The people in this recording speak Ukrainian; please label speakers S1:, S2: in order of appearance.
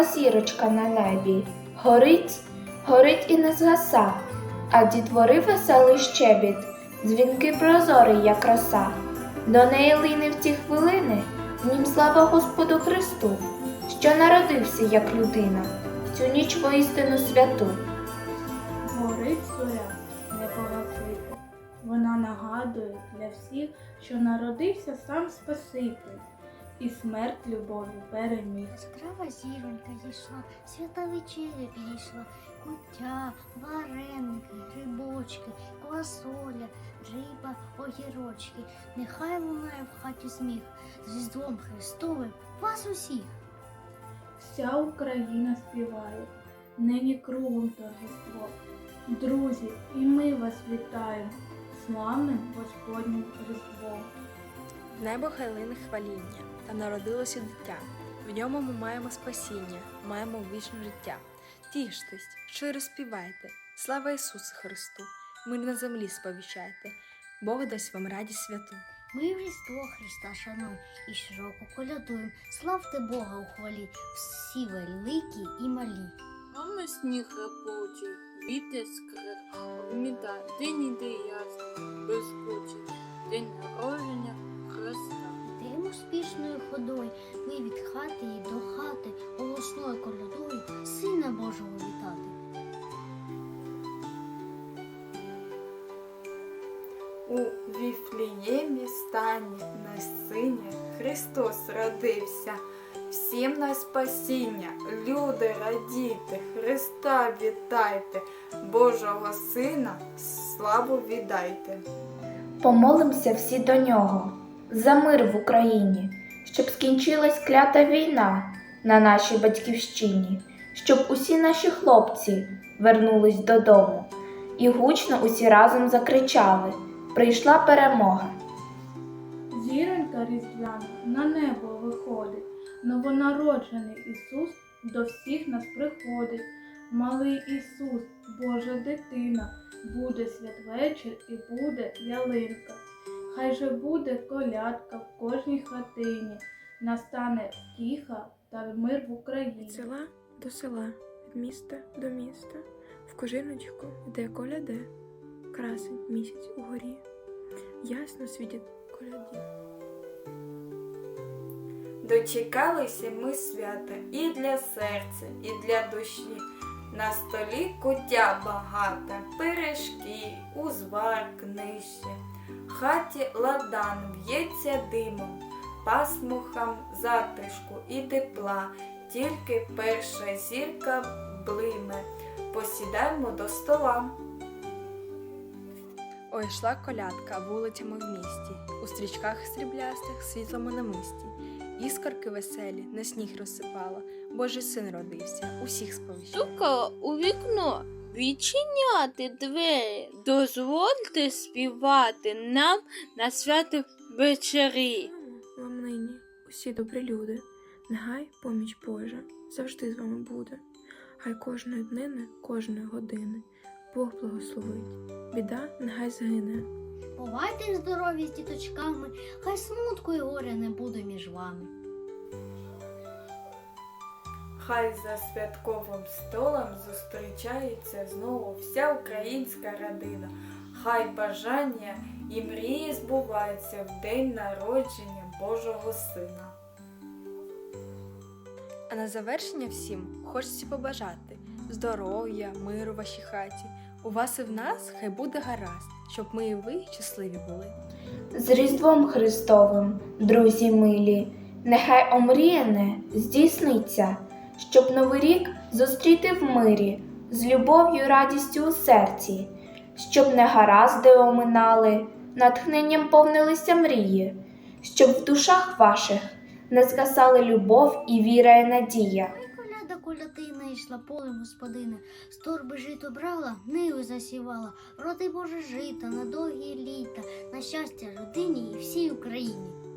S1: яскрава зірочка на небі. Горить, горить і не згаса, а дітвори веселий щебіт, дзвінки прозорий, як роса. До неї лине в ці хвилини, в нім слава Господу Христу, що народився як людина, в цю ніч воістину святу.
S2: Горить зоря не погасити. Вона нагадує для всіх, що народився сам Спаситель, і смерть любові переміг.
S3: Яскрава зіронька зійшла, свята вечеря підійшла, куття, вареники, грибочки, квасоля, риба, огірочки. Нехай лунає в хаті сміх, з Різдвом Христовим вас усіх.
S2: Вся Україна співає, нині кругом торжество. Друзі, і ми вас вітаємо славним Господнім Різдвом.
S4: В небо хай лине хваління, та народилося дитя. В ньому ми маємо спасіння, маємо вічне життя. Тіштесь, щиро співайте, слава Ісусу Христу! Мир на землі сповіщайте, Бог дасть вам радість святу.
S3: Ми Різдво Христа шануємо і широко колядуємо. Славте Бога у хвалі, всі великі і малі.
S5: Мами сніг репучий, вітер скрип, обмітає день іде ясний, безкучий, день народження
S3: спішною ми від хати і до хати, голосною колядою Сина Божого вітати.
S6: У Віфліємі стані на сині Христос родився. Всім на спасіння, люди радійте, Христа вітайте, Божого Сина славу віддайте.
S1: Помолимося всі до нього за мир в Україні, щоб скінчилась клята війна на нашій батьківщині, щоб усі наші хлопці вернулись додому, і гучно усі разом закричали: Прийшла перемога!
S2: Зіронька різдвяна на небо виходить, новонароджений Ісус до всіх нас приходить. Малий Ісус, Божа дитина, буде святвечір і буде ялинка. Хай же буде колядка в кожній хатині, настане тиха та мир в Україні.
S4: Від села до села, від міста до міста, в кожиночку йде коляде, красень місяць угорі, ясно світять коляді.
S6: Дочекалися ми свята і для серця, і для душі. На столі куття багата, пиріжки, узвар, книще. В хаті ладан в'ється димом, пасмухам затишку і тепла, тільки перша зірка блиме. Посідаємо до стола.
S4: Ой, йшла колядка вулицями в місті, у стрічках сріблястих світлому намисті. Іскорки веселі на сніг розсипала, Божий син родився, усіх сповіщав.
S5: Стукала у вікно, відчиняти двері, дозвольте співати нам на свято вечері.
S4: Вам нині усі добрі люди, нехай поміч Божа завжди з вами буде. Хай кожної днини, кожної години Бог благословить, біда нехай згине.
S3: Бувайте здорові з діточками, хай смутку і горя не буде між вами.
S6: Хай за святковим столом зустрічається знову вся українська родина. Хай бажання і мрії збуваються в день народження Божого Сина.
S4: А на завершення всім хочеться побажати здоров'я, миру в вашій хаті. У вас і в нас хай буде гаразд, щоб ми і ви щасливі були.
S1: З Різдвом Христовим, друзі милі, нехай омріяне здійсниться, щоб новий рік зустріти в мирі, з любов'ю, радістю у серці, щоб негаразди оминали, натхненням повнилися мрії, щоб в душах ваших не згасали любов і віра і надія.
S3: Коляда колятина йшла полем господина, з торби жито брала, ниву засівала, роди Боже жита на довгі літа, на щастя родині і всій Україні.